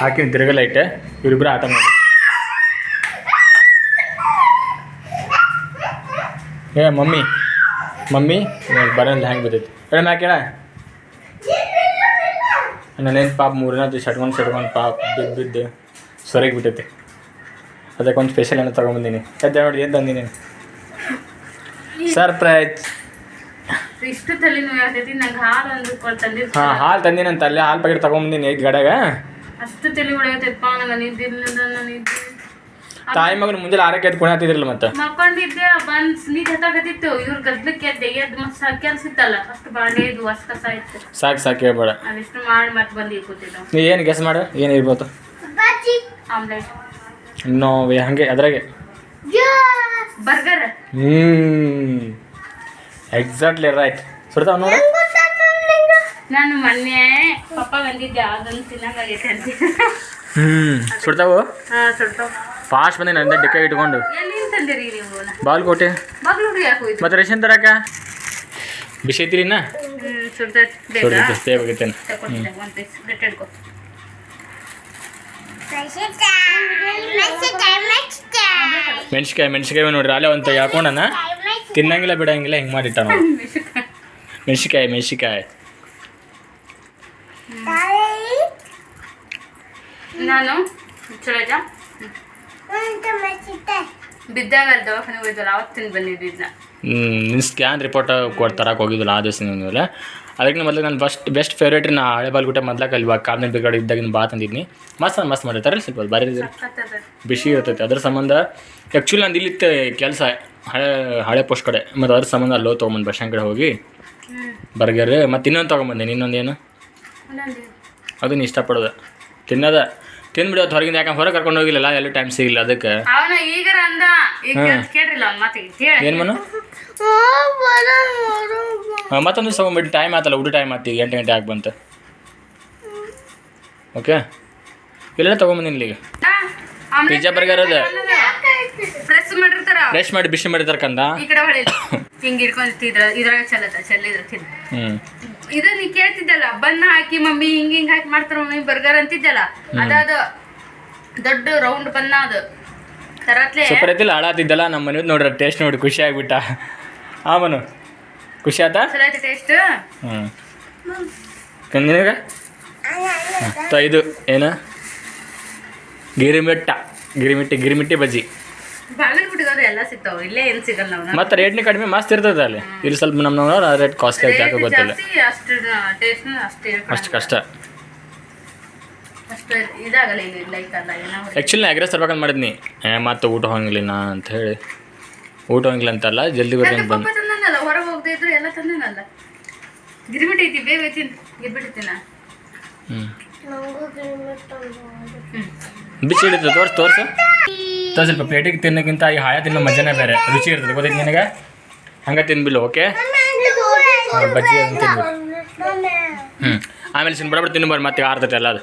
ಹಾಕಿನ ತಿರುಗಲೈಟೆ ಇವ್ರಿಬ್ರು ಆಟ ಮಾಡಿ ಏ ಮಮ್ಮಿ. ಮಮ್ಮಿ ಬರೋಲ್ಲ ಹೆಂಗೆ ಬಿದ್ದೈತಿ? ಹೇಳ ನಾ ಕೇಳ. ನನ್ನೇನು ಪಾಪ ಮೂರನೇ ದಿವಸ ಶಟ್ಕೊಂಡು ಶಟ್ಕೊಂಡು ಪಾಪ ಬಿದ್ದು ಬಿದ್ದು ಸೊರಗಿ ಬಿಟ್ಟೈತಿ. ಅದಕ್ಕೆ ಒಂದು ಸ್ಪೆಷಲ್ ಏನೋ ತೊಗೊಂಬಂದಿನಿ. ಅದೇ ನೋಡಿ ಏನು ತಂದಿನಿ ಸರ್ಪ್ರೈಸ್ ಇಷ್ಟು ಆಗ್ತೈತಿ ನಂಗೆ ಹಾಲು ಒಂದು ಕೊಟ್ಟು ತಂದಿದ್ದು ಹಾಂ ಹಾಲು ತಂದಿನಂತ ಅಲ್ಲೇ ಹಾಲು ಪ್ಯಾಕೆಟ್ ತೊಗೊಂಬಂದಿನಿ ಐದು ಗಡೆಗೆ. ಅಷ್ಟು ತಲೆ ಹೊಡೆಯತ್ತಪ್ಪ ನಾನು ನಿದ್ದಿಲ್ಲ ನಾನು ನಿದ್ದೆ ತಾಯಿ ಮಗನ ಮುಂಜಾನೆ ಆರಕ್ಕೆ ಎದ್ದು ಹತ್ತಿದ್ರಲ್ಲ ಮತ್ತೆ? ಮಕ್ಕೊಂಡಿದ್ದೆ ಬಂದ್ ನೀರ್ ಹತ್ತಾಗತ್ತಿತ್ತು ಇವ್ರ ಗದ್ಲಕ್ಕೆ ಎದ್ದೆ ಎದ್ದು ಮತ್ತೆ ಕೆಲ್ಸ ಇತ್ತಲ್ಲ ಅಷ್ಟು ಬಾಂಡೆ ಇದು ಅಷ್ಟು ಕಸ ಇತ್ತು. ಸಾಕು ಸಾಕು ಹೇಳ್ಬೇಡ. ಅದಿಷ್ಟು ಮಾಡಿ ಮತ್ತೆ ಬಂದು ಕೂತಿದ್ದು. ನೀ ಏನು ಗೆಸ್ ಮಾಡು ಏನು ಇರ್ಬೋದು ಆಮ್ಲೆಟ್. ನೋ ಹಾಗೆ ಅದ್ರಾಗೆ. ಬರ್ಗರ್. ಹ್ಞೂ ಎಕ್ಸಾಕ್ಟ್ಲಿ ರೈಟ್ ಸುಡ್ತಾವ ನೋಡು. ನಾನು ಮೊನ್ನೆ ಪಪ್ಪ ಬಂದಿದ್ದೆ ಅದನ್ನು ತಿನ್ನಂಗಾಗೈತೆ ಅಂತ. ಹ್ಞೂ ಸುಡ್ತಾವು? ಫಾಸ್ಟ್ ಬಂದಿ ನನ್ನ ಡಿಕ್ಕ ಇಟ್ಕೊಂಡು. ಬಾಲ್ಕೋಟೆ ಮತ್ತೆ ರೇಷನ್ ತರಕ? ಬಿಸಿ ಐತಿರಿನ ಹ್ಮ್ ಸುಡ್ತೈತೆ ಮೆಣಸಿಕಾಯಿ ಮೆಣಸಿಕಾಯಿ ನೋಡ್ರಿ ಅಲ್ಲೇ ಒಂದು ಹಾಕೊಂಡನ. ತಿನ್ನಂಗಿಲ್ಲ ಬಿಡಂಗಿಲ್ಲ ಹಿಂಗೆ ಮಾಡಿಟ್ಟ ಮೆಣಸಿಕಾಯಿ ಮೆಣ್ಸಿಕಾಯಿ ನಾನು ಬಿದ್ದಾಗ ಅವತ್ತಿನ ಬಂದಿದ್ದ ನಿನ್ನ ಸ್ಕ್ಯಾನ್ ರಿಪೋರ್ಟ್ ಕೊಟ್ಟು ತರಕ್ಕೆ ಹೋಗಿದ್ದಿಲ್ಲ ಆ ದಿವಸ ಮೇಲೆ ಅದಕ್ಕೆ ಮೊದಲು ನಾನು ಫಸ್ಟ್ ಬೆಸ್ಟ್ ಫೇವ್ರೇಟ್ ನಾ ಹಳೆ ಬಾಲ್ಗುಟ್ಟೆ ಮೊದ್ಲಾಕ ಅಲ್ಲಿ ಕಾಮಿನ ಬಿಗಡೆ ಇದ್ದಾಗ ಬಾ ತಂದಿದ್ದೀನಿ ಮಸ್ತ್ ಮಸ್ತ್ ಮಾಡಿರ್ತಾರೆ ಸ್ವಲ್ಪ ಬಾರಿ ಬಿಸಿ ಇರ್ತೈತೆ. ಅದ್ರ ಸಂಬಂಧ ಆ್ಯಕ್ಚುಲಿ ನಂದು ಇಲ್ಲಿ ಕೆಲಸ ಹಳೆ ಹಳೆ ಪೋಸ್ಟ್ ಕಡೆ. ಮತ್ತು ಅದ್ರ ಸಂಬಂಧ ಅಲ್ಲೋ ತೊಗೊಂಬಂದು ಬಸ್ ಕಡೆ ಹೋಗಿ. ಬರ್ಗರ್ ಮತ್ತು ಇನ್ನೊಂದು ತೊಗೊಂಬಂದೆ ಇನ್ನೊಂದು ಏನು ಒಂದೊಂದು ಅದನ್ನ ಇಷ್ಟಪಡೋದು. ತಿನ್ನೋದ. ತಿಂದ್ಬಿಡೋದು ಹೊರಗಿಂದ ಯಾಕಂದ್ರೆ ಹೊರಗೆ ಕರ್ಕೊಂಡು ಹೋಗಿಲ್ಲ ಎಲ್ಲೂ ಟೈಮ್ ಸಿಗಿಲ್ಲ ಅದಕ್ಕೆ. ಅವನ ಈಗರ ಅಂದ ಈಗ ಕೇಳ್- ಕೇಳ್ರಿಲ್ಲ ಅವ್ನ ಮಾತಿಗೆ ಕೇಳ. ಏನು ಮನು? ಮತ್ತೊಂದು ಹೋಗ್ಬಿಟ್ಟು ಟೈಮ್ ಆತಲ್ಲ ಊಟ ಟೈಮ್ ಆತಿ ಈಗ ಎಂಟು ಗಂಟೆ ಆಗಿ ಬಂತು. ಓಕೆ ಇಲ್ಲ ತೊಗೊಂಬಂದಿನಿ ಈಗ ಪಿಜ್ಜಾ ಬರ್ಗರ್ ಅದ. ಪ್ರೆಸ್ ಮಾಡಿರ್ತಾರ ಫ್ರೆಶ್ ಮಾಡಿ ಬಿಸಿ ಮಾಡಿರ್ತಾರೆ ಕಂದ? ಈ ಕಡೆ ಹೊಳಿ ಹಿಂಗ್ ಇಟ್ಕೊಂತಿದ್ರ ಇದ್ರಾಗ ಚಲತ ಚೆಲ್ಲಿದ್ರ ಹ್ಞೂ ಇದು ನೀ ಕೇಳ್ತಿದ್ದಲ್ಲ ಬನ್ನ ಹಾಕಿ ಮಮ್ಮಿ ಹಿಂಗ ಹಿಂಗ ಹಾಕಿ ಮಾಡ್ತಾರ ಮಮ್ಮಿ ಬರ್ಗರ್ ಅಂತಿದ್ದಲ್ಲ. ಅದಾದ ದೊಡ್ಡ ರೌಂಡ್ ಬನ್ನ ಅದು. ತರತ್ಲೆ ಹಾಳಾತಿದ್ದಲ್ಲ ನಮ್ಮ ಮನೆ ನೋಡ್ರ ಟೇಸ್ಟ್ ನೋಡಿ ಖುಷಿ ಆಗ್ಬಿಟ್ಟ. ಆಮನು ಮನು ಖುಷಿ ಆತ? ಟೇಸ್ಟ್ ಹ್ಞೂ ಇದು ಏನು? ಗಿರಿಮಿಟ್ಟ ಗಿರಿಮಿಟ್ಟಿ ಗಿರಿಮಿಟ್ಟಿ ಬಜ್ಜಿ. ಎಲ್ಲ ಸಿಗ್ತಾವ. ಇಲ್ಲೇ ಏನ್ ಸಿಗಲ್ಲ ನಾವು. ಮತ್ತು ರೇಟ್ನೇ ಕಡಿಮೆ ಮಸ್ತ್ ಇರ್ತದೆ ಅಲ್ಲಿ. ಇಲ್ಲಿ ಸ್ವಲ್ಪ ನಮ್ಮ ರೇಟ್ ಕಾಸ್ಟ್ಲಿ ಐತೆ ಯಾಕೆ ಗೊತ್ತಿಲ್ಲ. ಅಷ್ಟು ಟೇಸ್ಟ್ ಅಷ್ಟೇ ಅಷ್ಟು ಕಷ್ಟ. ಆ್ಯಕ್ಚುಲಿ ಅಗ್ರೆಸ್ ತರ್ಬೇಕಂತ ಮಾಡಿದ್ನಿ. ಏ ಮತ್ತೆ ಊಟ ಹೋಗಿಲ್ಲ ನಾ ಅಂತ ಹೇಳಿ. ಊಟ ಹೋಗಿಲ್ಲ ಅಂತಲ್ಲ ಜಲ್ದಿ ಬರ್ಲಿ ಅಂತ ಬಂದು. ಹೊರಗೆ ಹೋಗದೆ ಇದ್ರು ಎಲ್ಲ ತಂದನಲ್ಲ. ಗಿರ್ಬಿಟ್ ಐತಿ ಬೇಗ ಐತಿ ಗಿರ್ಬಿಟ್ ಐತಿ ನಾ ಹ್ಞೂ ಬಿಸಿ ಹಿಡಿತದೆ ತೋರ್ಸು ತೋರ್ಸು. ಸ್ವಲ್ಪ ಪ್ಲೇಟಿಗೆ ತಿನ್ನೋಕ್ಕಿಂತ ಈ ಹಾಯ ತಿನ್ನೋ ಮಜಾನೇ ಬೇರೆ. ರುಚಿ ಇರ್ತದೆ ಗೊತ್ತೈತೆ ನಿನಗೆ? ಹಂಗೆ ತಿನ್ಬಿಲ್ಲ ಓಕೆ? ಬಜ್ಜಿ ಅಂತ ತಿನ್ಬಿಡು. ಹ್ಞೂ ಆಮೇಲೆ ಸಿನ್ ಬಡಬಡ ತಿನ್ಬಾರ್ದು ಮತ್ತೆ ಆರ್ತೈತೆ ಎಲ್ಲ ಅದು.